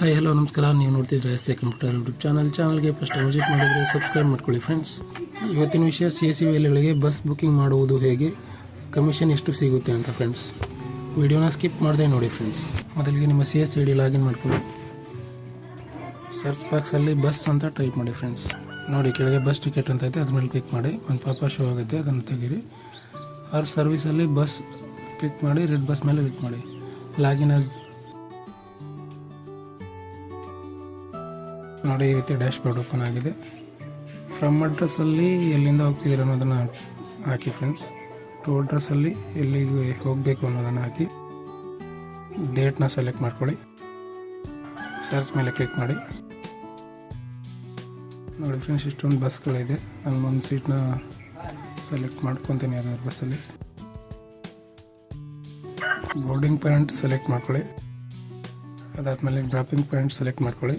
Hi hello ನಮಸ್ಕಾರ. ನೀವು ನೋಡ್ತಿದ್ರೆ S A computer YouTube channel. ಚಾನಲ್ಗೆ ಫಸ್ಟ್ ವಿಸಿಟ್ ಮಾಡಿದರೆ ಸಬ್ಸ್ಕ್ರೈಬ್ ಮಾಡ್ಕೊಳ್ಳಿ ಫ್ರೆಂಡ್ಸ್ ಇವತ್ತಿನ ವಿಷಯ ಸಿ ಎಸ್ ಸಿ ವೇಲೆಗಳಿಗೆ ಬಸ್ ಬುಕ್ಕಿಂಗ್ ಮಾಡುವುದು ಹೇಗೆ? ಕಮಿಷನ್ ಎಷ್ಟು ಸಿಗುತ್ತೆ ಅಂತ ಫ್ರೆಂಡ್ಸ್ ವಿಡಿಯೋನ ಸ್ಕಿಪ್ ಮಾಡದೆ ನೋಡಿ ಫ್ರೆಂಡ್ಸ್ ಮೊದಲಿಗೆ ನಿಮ್ಮ C S I D login ಮಾಡ್ಕೊಳ್ಳಿ. ಸರ್ಚ್ ಬಾಕ್ಸಲ್ಲಿ ಬಸ್ ಅಂತ ಟೈಪ್ ಮಾಡಿ ಫ್ರೆಂಡ್ಸ್ ನೋಡಿ, ಕೆಳಗೆ ಬಸ್ ಟಿಕೆಟ್ ಅಂತ ಐತೆ ಅದ್ರ ಮೇಲೆ ಕ್ಲಿಕ್ ಮಾಡಿ. ಒಂದು ಪಾಪ ಶೋ ಆಗುತ್ತೆ, ಅದನ್ನು ತೆಗೀರಿ. ಆರ್ ಸರ್ವಿಸಲ್ಲಿ ಬಸ್ ಕ್ಲಿಕ್ ಮಾಡಿ ರೆಡ್ ಬಸ್ ಮೇಲೆ ಕ್ಲಿಕ್ ಮಾಡಿ. ಲಾಗಿನ್ ಆಸ್ ನೋಡಿ, ಈ ರೀತಿ ಡ್ಯಾಶ್ ಬೋರ್ಡ್ ಓಪನ್ ಆಗಿದೆ ಫ್ರಮ್ ಅಡ್ರೆಸ್ಸಲ್ಲಿ ಎಲ್ಲಿಂದ ಹೋಗ್ತಿದ್ದೀರ ಅನ್ನೋದನ್ನು ಹಾಕಿ ಫ್ರೆಂಡ್ಸ್ ಟು ಅಡ್ರೆಸ್ಸಲ್ಲಿ ಎಲ್ಲಿಗೆ ಹೋಗಬೇಕು ಅನ್ನೋದನ್ನು ಹಾಕಿ ಡೇಟ್ನ ಸೆಲೆಕ್ಟ್ ಮಾಡ್ಕೊಳ್ಳಿ. ಸರ್ಚ್ ಮೇಲೆ ಕ್ಲಿಕ್ ಮಾಡಿ. ನೋಡಿ ಫ್ರೆಂಡ್ಸ್ ಇಷ್ಟೊಂದು ಬಸ್ಗಳಿದೆ ನಾನು ಒಂದು ಸೀಟ್ನ ಸೆಲೆಕ್ಟ್ ಮಾಡ್ಕೊತೀನಿ ಯಾವ್ದಾದ್ರು ಬಸ್ಸಲ್ಲಿ ಬೋರ್ಡಿಂಗ್ ಪಾಯಿಂಟ್ ಸೆಲೆಕ್ಟ್ ಮಾಡ್ಕೊಳ್ಳಿ. ಅದಾದಮೇಲೆ ಡ್ರಾಪಿಂಗ್ ಪಾಯಿಂಟ್ ಸೆಲೆಕ್ಟ್ ಮಾಡ್ಕೊಳ್ಳಿ.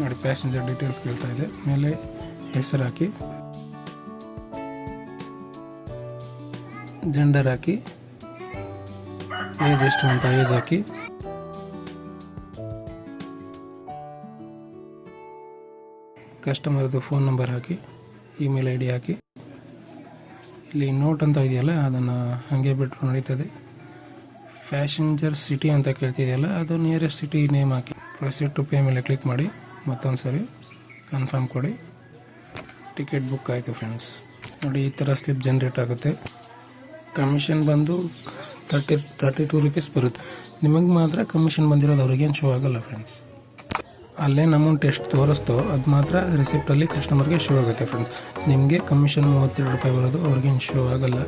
ನೋಡಿ ಪ್ಯಾಸೆಂಜರ್ ಡೀಟೇಲ್ಸ್ ಕೇಳ್ತಾ ಇದೆ. ಮೇಲೆ ಹೆಸರು ಹಾಕಿ. ಜೆಂಡರ್ ಹಾಕಿ. ಏಜ್ ಎಷ್ಟು ಅಂತ ಏಜ್ ಹಾಕಿ. ಕಸ್ಟಮರ್ದು ಫೋನ್ ನಂಬರ್ ಹಾಕಿ ಇಮೇಲ್ ಐ ಡಿ ಹಾಕಿ. ಇಲ್ಲಿ ನೋಟ್ ಅಂತ ಇದೆಯಲ್ಲ, ಅದನ್ನು ಹಾಗೆ ಬಿಟ್ಟರು ನಡೀತದೆ. ಪ್ಯಾಸೆಂಜರ್ ಸಿಟಿ ಅಂತ ಕೇಳ್ತಿದೆಯಲ್ಲ, ಅದು ನಿಯರೆಸ್ಟ್ ಸಿಟಿ ನೇಮ್ ಹಾಕಿ. ಪ್ರೊಸೀಡ್ ಟು ಪೇ ಮೇಲೆ ಕ್ಲಿಕ್ ಮಾಡಿ. ಮತ್ತೊಂದು ಸರಿ ಕನ್ಫರ್ಮ್ ಕೊಡಿ. ಟಿಕೆಟ್ ಬುಕ್ ಆಯಿತು ಫ್ರೆಂಡ್ಸ್. ನೋಡಿ, ಈ ಥರ ಸ್ಲಿಪ್ ಜನ್ರೇಟ್ ಆಗುತ್ತೆ. ಕಮಿಷನ್ ಬಂದು ತರ್ಟಿ ತರ್ಟಿ ಟು ರುಪೀಸ್ ಬರುತ್ತೆ. ನಿಮಗೆ ಮಾತ್ರ ಕಮಿಷನ್ ಬಂದಿರೋದು ಅವ್ರಿಗೇನು ಶೋ ಆಗೋಲ್ಲ ಫ್ರೆಂಡ್ಸ್. ಅಲ್ಲೇನು ಅಮೌಂಟ್ ಎಷ್ಟು ತೋರಿಸ್ತೋ, ಅದು ಮಾತ್ರ ರಿಸಿಪ್ಟಲ್ಲಿ ಕಸ್ಟಮರ್ಗೆ ಶೋ ಆಗುತ್ತೆ ಫ್ರೆಂಡ್ಸ್. ನಿಮಗೆ ಕಮಿಷನ್ ಮೂವತ್ತೆರಡು ರೂಪಾಯಿ ಬರೋದು ಅವ್ರಿಗೇನು ಶೋ ಆಗಲ್ಲ.